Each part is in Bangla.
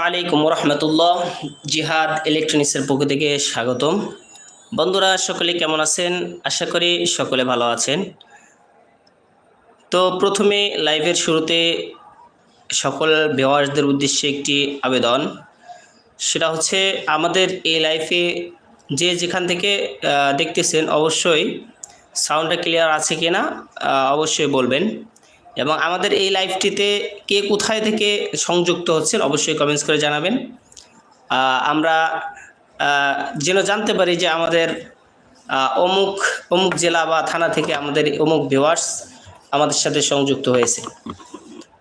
আলাইকুম রহমতুল্লাহ জিহাদ ইলেকট্রনিক্সের পক্ষ থেকে স্বাগতম। বন্ধুরা, সকলে কেমন আছেন? আশা করি সকলে ভালো আছেন। তো প্রথমে লাইভের শুরুতে সকল ভিওয়ার্সদের উদ্দেশ্যে একটি আবেদন। সেটা হচ্ছে, আমাদের এই লাইফে যে যেখান থেকে দেখতেছেন, অবশ্যই সাউন্ডটা ক্লিয়ার আছে কি না অবশ্যই বলবেন। এবং আমাদের এই লাইভটিতে কে কোথায় থেকে সংযুক্ত হচ্ছেন অবশ্যই কমেন্টস করে জানাবেন। আমরা যেন জানতে পারি যে আমাদের অমুক অমুক জেলা বা থানা থেকে আমাদের অমুক ভিওয়ার্স আমাদের সাথে সংযুক্ত হয়েছে।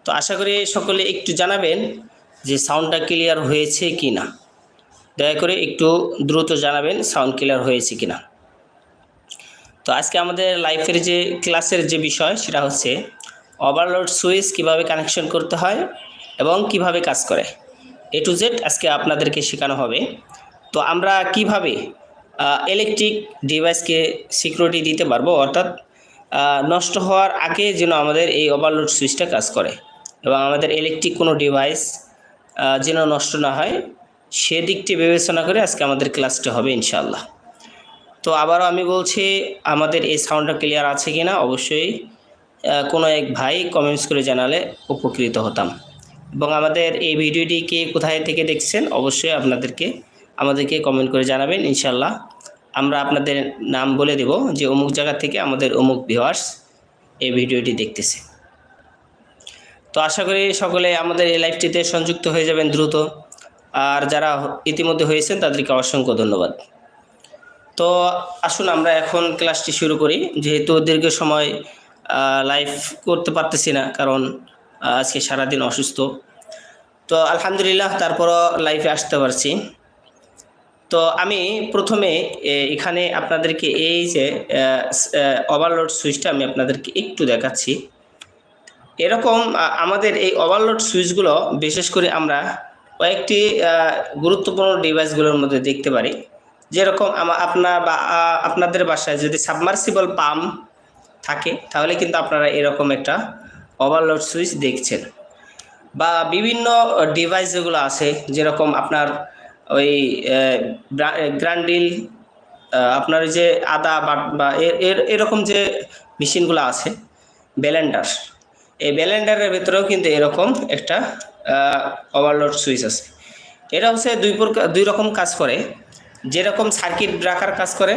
তো আশা করি সকলে একটু জানাবেন যে সাউন্ডটা ক্লিয়ার হয়েছে কি না দয়া করে একটু দ্রুত জানাবেন সাউন্ড ক্লিয়ার হয়েছে কি না তো আজকে আমাদের লাইফের যে ক্লাসের যে বিষয় সেটা হচ্ছে ওভারলোড সুইচ কীভাবে কানেকশন করতে হয় এবং কীভাবে কাজ করে। এ টু জেড আজকে আপনাদেরকে শেখানো হবে। তো আমরা কীভাবে ইলেকট্রিক ডিভাইসকে সিকিউরিটি দিতে পারব? অর্থাৎ নষ্ট হওয়ার আগে যেন আমাদের এই ওভারলোড সুইচটা কাজ করে এবং আমাদের ইলেকট্রিক কোনো ডিভাইস যেন নষ্ট না হয়, সেদিকটি বিবেচনা করে আজকে আমাদের ক্লাসটা হবে ইনশাআল্লাহ। তো আবারও আমি বলছি, আমাদের এই সাউন্ডটা ক্লিয়ার আছে কি না অবশ্যই কোনো এক ভাই কমেন্টস করে জানালে উপকৃত হতাম। এবং আমাদের এই ভিডিওটি কে কোথায় থেকে দেখছেন অবশ্যই আপনাদেরকে, আমাদেরকে কমেন্ট করে জানাবেন ইনশাল্লাহ আমরা আপনাদের নাম বলে দেব যে অমুক জায়গা থেকে আমাদের অমুক ভিওয়ার্স এই ভিডিওটি দেখতেছে। তো আশা করি সকলে আমাদের এই লাইভটিতে সংযুক্ত হয়ে যাবেন দ্রুত। আর যারা ইতিমধ্যে হয়েছেন, তাদেরকে অসংখ্য ধন্যবাদ। তো আসুন আমরা এখন ক্লাসটি শুরু করি। যেহেতু দীর্ঘ সময় লাইভ করতে পারতেছি না কারণ আজকে সারাদিন অসুস্থ। তো আলহামদুলিল্লাহ তারপরও লাইফে আসতে পারছি। তো আমি প্রথমে এখানে আপনাদেরকে এই যে ওভারলোড সুইচটা আমি আপনাদেরকে একটু দেখাচ্ছি। এরকম আমাদের এই ওভারলোড সুইচগুলো বিশেষ করে আমরা কয়েকটি গুরুত্বপূর্ণ ডিভাইসগুলোর মধ্যে দেখতে পারি। যেরকম আপনার বা আপনাদের বাসায় যদি সাবমার্সিবল পাম্প থাকে, তাহলে কিন্তু আপনারা এরকম একটা ওভারলোড সুইচ দেখছেন। বা বিভিন্ন ডিভাইস যেগুলো আছে, যেরকম আপনার ওই গ্রান্ডিল আপনার যে আদা বা- বা এর- এর, এরকম যে মেশিনগুলো আছে ব্যালেন্ডার এই ব্যালেন্ডারের ভেতরেও কিন্তু এরকম একটা ওভারলোড সুইচ আছে। এটা হচ্ছে দুই প্রকার, দুই রকম কাজ করে। যেরকম সার্কিট ব্রেকার কাজ করে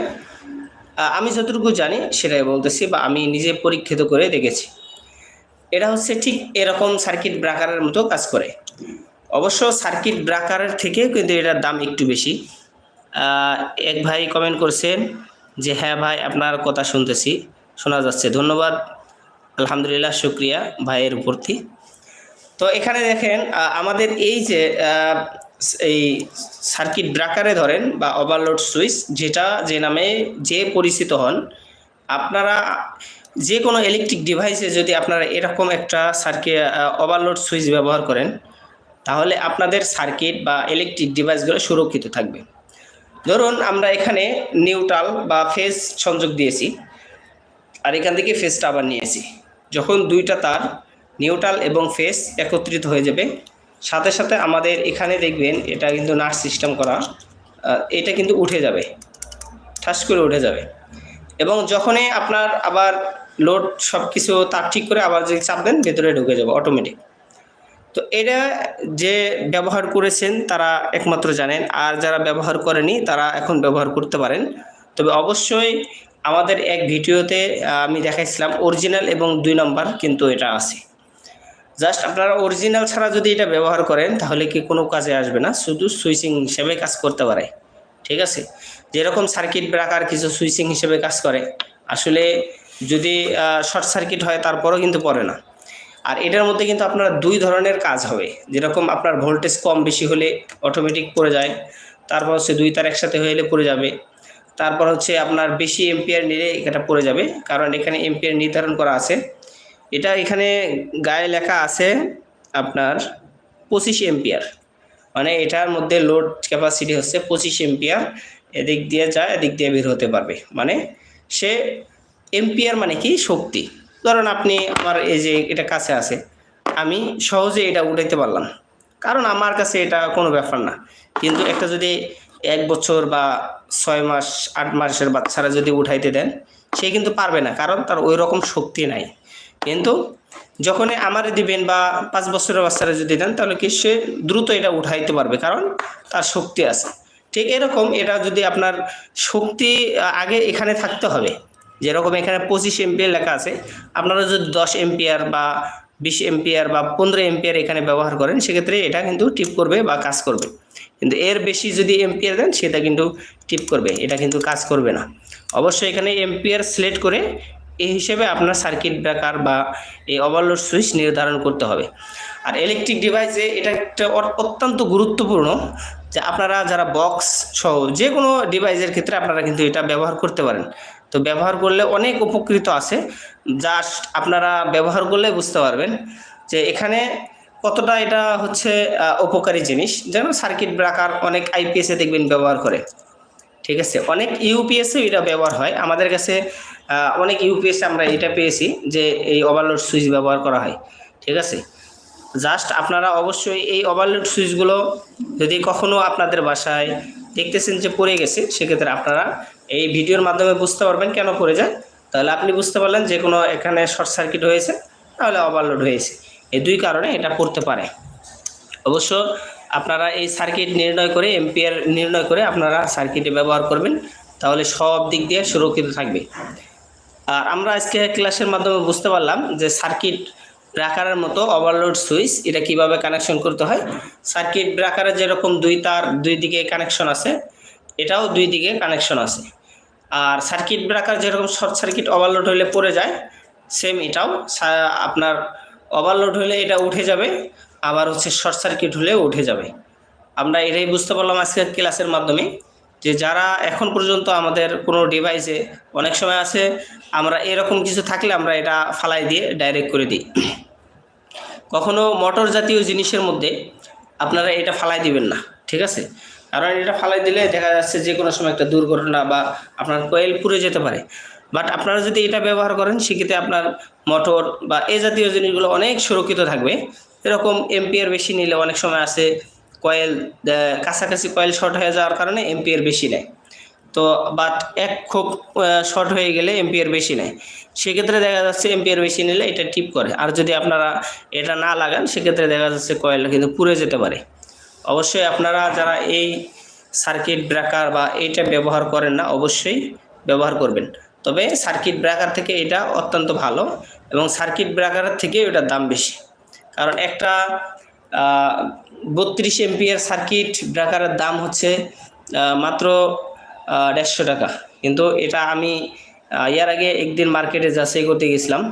আমি যতটুকু জানি সেটাই বলতেছি বা আমি নিজে পরীক্ষিত করে দেখেছি। এটা হচ্ছে ঠিক এরকম সার্কিট ব্রাকারের মতো কাজ করে। অবশ্য সার্কিট ব্রেকারের থেকে কিন্তু এটার দাম একটু বেশি। এক ভাই কমেন্ট করছেন যে হ্যাঁ ভাই, আপনার কথা শুনতেছি, শোনা যাচ্ছে। ধন্যবাদ। আলহামদুলিল্লাহ, শুক্রিয়া ভাইয়ের উপরতি তো এখানে দেখেন আমাদের এই যে এই সার্কিট ব্রাকারে ধরেন বা ওভারলোড সুইচ যেটা যে নামে যে পরিচিত হন, আপনারা যে কোনো ইলেকট্রিক ডিভাইসে যদি আপনারা এরকম একটা সার্কিট ওভারলোড সুইচ ব্যবহার করেন, তাহলে আপনাদের সার্কিট বা ইলেকট্রিক ডিভাইসগুলো সুরক্ষিত থাকবে। ধরুন আমরা এখানে নিউট্রাল বা ফেজ সংযোগ দিয়েছি, আর এখান থেকে ফেসটা আবার নিয়েছি। যখন দুইটা তার নিউট্রাল এবং ফেস একত্রিত হয়ে যাবে সাথে সাথে আমাদের এখানে দেখবেন এটা কিন্তু নাট সিস্টেম করা এটা কিন্তু উঠে যাবে, ঠাস করে উঠে যাবে। এবং যখনই আপনার আবার লোড সব কিছু তার ঠিক করে আবার যদি চাপ দেন ভেতরে ঢুকে যাবে অটোমেটিক তো এটা যে ব্যবহার করেছেন তারা একমাত্র জানেন, আর যারা ব্যবহার করেনি তারা এখন ব্যবহার করতে পারেন। তবে অবশ্যই আমাদের এক ভিডিওতে আমি দেখাইছিলাম, অরিজিনাল এবং দুই নম্বর কিন্তু এটা আছে। জাস্ট আপনারা অরিজিনাল ছাড়া যদি এটা ব্যবহার করেন, তাহলে কি কোনো কাজে আসবে না? শুধু সুইচিং হিসেবে কাজ করতে পারে। ঠিক আছে? যেরকম সার্কিট ব্রেকার কিছু সুইচিং হিসেবে কাজ করে। আসলে যদি শর্ট সার্কিট হয়, তারপরেও কিন্তু পড়ে না। আর এটার মধ্যে কিন্তু আপনার দুই ধরনের কাজ হবে। যেরকম আপনার ভোল্টেজ কম বেশি হলে অটোমেটিক পড়ে যায়। তারপর হচ্ছে দুই তার একসাথে হয়ে পড়ে যাবে। তারপর হচ্ছে আপনার বেশি এম্পিয়ার নিলে এটা পড়ে যাবে। কারণ এখানে এম্পিয়ার নির্ধারণ করা আছে। এটা এখানে গায়ে লেখা আছে আপনার পঁচিশ এম্পিয়ার। মানে এটার মধ্যে লোড ক্যাপাসিটি হচ্ছে পঁচিশ এম্পিয়ার। এদিক দিয়ে যায় এদিক দিয়ে বের হতে পারবে। মানে সে এম্পিয়ার মানে কি? শক্তি। ধরুন আপনি আমার এই যে এটা কাছে আছে, আমি সহজে এটা উঠাইতে পারলাম। কারণ আমার কাছে এটা কোনো ব্যাপার না। কিন্তু একটা যদি এক বছর বা ছয় মাস, আট মাসের বাচ্চারা যদি উঠাইতে দেন, সে কিন্তু পারবে না। কারণ তার ওই রকম শক্তি নাই। কিন্তু যখনই আমারে দিবেন বা পাঁচ বছরের বাচ্চারা যদি দেন, তাহলে কি সে দ্রুত এটা উঠাইতে পারবে, কারণ তার শক্তি আছে। ঠিক এরকম এটা যদি আপনার শক্তি আগে এখানে থাকতে হবে। যেরকম এখানে পঁচিশ এমপিয়ার লেখা আছে, আপনারা যদি দশ এমপিয়ার বা বিশ এমপিয়ার বা পনেরো এমপিয়ার এখানে ব্যবহার করেন, সেক্ষেত্রে এটা কিন্তু টিপ করবে বা কাজ করবে। কিন্তু এর বেশি যদি এমপিয়ার দেন, সেটা কিন্তু টিপ করবে, এটা কিন্তু কাজ করবে না। অবশ্যই এখানে এমপিয়ার সিলেক্ট করে এই হিসেবে আপনার সার্কিট ব্রেকার বা এই ওভারলোড সুইচ নির্ধারণ করতে হবে। আর ইলেকট্রিক ডিভাইসে এটা একটা অত্যন্ত গুরুত্বপূর্ণ যে আপনারা যারা বক্স সহ যে কোনো ডিভাইসের ক্ষেত্রে আপনারা কিন্তু এটা ব্যবহার করতে পারেন। তো ব্যবহার করলে অনেক উপকৃত আছে। জাস্ট আপনারা ব্যবহার করলে বুঝতে পারবেন যে এখানে কতটা এটা হচ্ছে উপকারী জিনিস। যেন সার্কিট ব্রেকার অনেক আইপিএসে দেখবেন ব্যবহার করে। ঠিক আছে? অনেক ইউপিএসে এটা ব্যবহার হয়। আমাদের কাছে অনেক ইউপিএসে আমরা এটা পেয়েছি যে এই ওভারলোড সুইচ ব্যবহার করা হয়, ঠিক আছে? জাস্ট আপনারা অবশ্যই এই ওভারলোড সুইচগুলো যদি কখনো আপনাদের বাসায় দেখতেছেন যে পড়ে গেছে, সেক্ষেত্রে আপনারা এই ভিডিওর মাধ্যমে বুঝতে পারবেন কেন পড়ে যায়। তাহলে আপনি বুঝতে পারলেন যে কোনো এখানে শর্ট সার্কিট হয়েছে, তাহলে ওভারলোড হয়েছে। এই দুই কারণে এটা পড়তে পারে। অবশ্য আপনারা এই সার্কিট নির্ণয় করে এম্পিয়ার নির্ণয় করে আপনারা সার্কিটে ব্যবহার করবেন, তাহলে সব দিক দিয়ে সুরক্ষিত থাকবে। আর আমরা আজকে ক্লাসের মাধ্যমে বুঝতে পারলাম যে সার্কিট ব্রেকারের মতো ওভারলোড সুইচ এটা কীভাবে কানেকশন করতে হয়। সার্কিট ব্রেকারের যেরকম দুই তার, দুই দিকে কানেকশন আছে, এটাও দুই দিকে কানেকশন আছে। আর সার্কিট ব্রেকার যেরকম শর্ট সার্কিট ওভারলোড হলে পড়ে যায় সেম এটাও। আপনার ওভারলোড হলে এটা উঠে যাবে, আবার হচ্ছে শর্ট সার্কিট হলেও উঠে যাবে। আমরা এটাই বুঝতে পারলাম আজকের ক্লাসের মাধ্যমে। যে যারা এখন পর্যন্ত আমাদের কোনো ডিভাইসে অনেক সময় আছে, আমরা এরকম কিছু থাকলে আমরা এটা ফালাই দিয়ে ডাইরেক্ট করে দিই। কখনো মোটর জাতীয় জিনিসের মধ্যে আপনারা এটা ফালাই দিবেন না, ঠিক আছে? কারণ এটা ফালাই দিলে দেখা যাচ্ছে যে কোনো সময় একটা দুর্ঘটনা বা আপনার কোয়েল পুড়ে যেতে পারে। বাট আপনারা যদি এটা ব্যবহার করেন, সেক্ষেত্রে আপনার মোটর বা এ জাতীয় জিনিসগুলো অনেক সুরক্ষিত থাকবে। এরকম এমপিয়ার বেশি নিলে অনেক সময় আছে কয়েল কাছাকাছি কয়েল শর্ট হয়ে যাওয়ার কারণে এমপিয়ার বেশি নেয়। তো বাট এক খুব শর্ট হয়ে গেলে এমপিয়ার বেশি নেয়। সেক্ষেত্রে দেখা যাচ্ছে এমপিয়ার বেশি নিলে এটা টিপ করে। আর যদি আপনারা এটা না লাগান, সেক্ষেত্রে দেখা যাচ্ছে কয়েলটা কিন্তু পুড়ে যেতে পারে। অবশ্যই আপনারা যারা এই সার্কিট ব্রেকার বা এইটা ব্যবহার করেন না, অবশ্যই ব্যবহার করবেন। তবে সার্কিট ব্রেকার থেকে এটা অত্যন্ত ভালো এবং সার্কিট ব্রেকারের থেকে এটার দাম বেশি। কারণ একটা বত্রিশ এমপিয়ার সার্কিট ব্রেকারের দাম হচ্ছে মাত্র দেড়শো টাকা। কিন্তু এটা আমি ইয়ার আগে একদিন মার্কেটে যাচাই করতে গেছিলাম,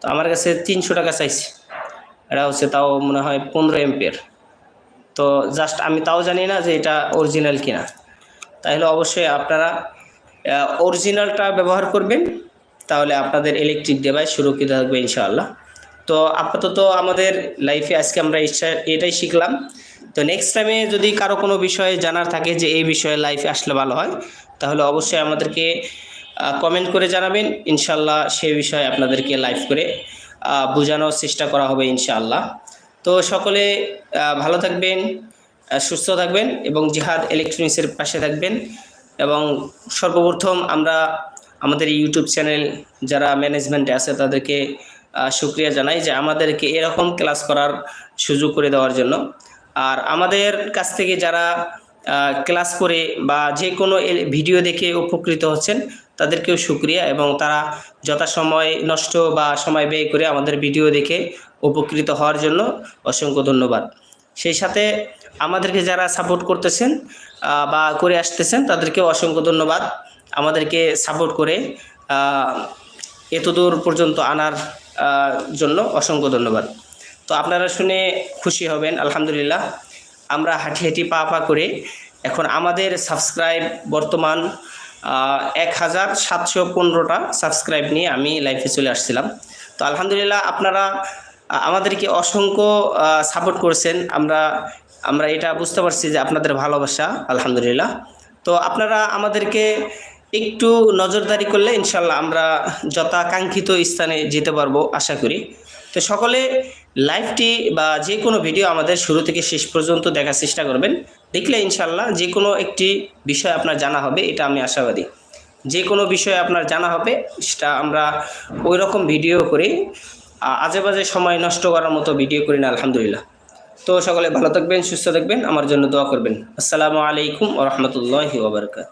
তো আমার কাছে তিনশো টাকা চাইছে। এটা হচ্ছে তাও মনে হয় পনেরো এমপিয়ার। তো জাস্ট আমি তাও জানি না যে এটা অরিজিনাল কিনা। তাহলে অবশ্যই আপনারা অরিজিনালটা ব্যবহার করবেন, তাহলে আপনাদের ইলেকট্রিক ডিভাইস সুরক্ষিত থাকবে ইনশাআল্লাহ। তো আপাতত আমাদের লাইফে আজকে আমরা এটাই শিখলাম। তো নেক্সট টাইমে যদি কারও কোনো বিষয়ে জানার থাকে যে এই বিষয়ে লাইফে আসলে ভালো হয় তাহলে অবশ্যই আমাদেরকে কমেন্ট করে জানাবেন। ইনশাল্লাহ সেই বিষয়ে আপনাদেরকে লাইভ করে বোঝানোর চেষ্টা করা হবে ইনশাআল্লাহ। তো সকলে ভালো থাকবেন সুস্থ থাকবেন এবং জিহাদ ইলেকট্রনিক্সের পাশে থাকবেন। এবং সর্বপ্রথম আমরা আমাদের ইউটিউব চ্যানেল যারা ম্যানেজমেন্টে আছে তাদেরকে আহ, শুক্রিয়া জানাই যে আমাদেরকে এরকম ক্লাস করার সুযোগ করে দেওয়ার জন্য। আর আমাদের কাছ থেকে যারা ক্লাস করে বা যে কোনো ভিডিও দেখে উপকৃত হচ্ছেন, তাদেরকেও শুক্রিয়া এবং তারা যথাসময় নষ্ট বা সময় ব্যয় করে আমাদের ভিডিও দেখে উপকৃত হওয়ার জন্য অসংখ্য ধন্যবাদ। সেই সাথে আমাদেরকে যারা সাপোর্ট করতেছেন বা করে আসতেছেন, তাদেরকেও অসংখ্য ধন্যবাদ। আমাদেরকে সাপোর্ট করে এতদূর পর্যন্ত আনার জন্য অসংখ্য ধন্যবাদ। তো আপনারা শুনে খুশি হবেন, আলহামদুলিল্লাহ। আমরা হাঁটি হাঁটি পা পা করে এখন আমাদের সাবস্ক্রাইব বর্তমান এক হাজার সাতশো পনেরোটা সাবস্ক্রাইব নিয়ে আমি লাইফে চলে আসছিলাম। তো আলহামদুলিল্লাহ আপনারা আমাদেরকে অসংখ্য সাপোর্ট করছেন। আমরা আমরা এটা বুঝতে পারছি যে আপনাদের ভালোবাসা, আলহামদুলিল্লাহ। তো আপনারা আমাদেরকে একটু নজরদারি করলে ইনশাল্লাহ আমরা যথাকাঙ্ক্ষিত স্থানে যেতে পারব, আশা করি। তো সকলে লাইভটি বা যে কোনো ভিডিও আমাদের শুরু থেকে শেষ পর্যন্ত দেখার চেষ্টা করবেন। দেখলে ইনশাল্লাহ যে কোনো একটি বিষয় আপনার জানা হবে, এটা আমি আশাবাদী। যে কোনো বিষয় আপনার জানা হবে, সেটা আমরা ওই রকম ভিডিও করি আজে বাজে সময় নষ্ট করার মতো ভিডিও করি না, আলহামদুলিল্লাহ। তো সকলে ভালো থাকবেন, সুস্থ থাকবেন, আমার জন্য দোয়া করবেন। আসসালামু আলাইকুম ওরহমতুল্লাহি ওবরকাত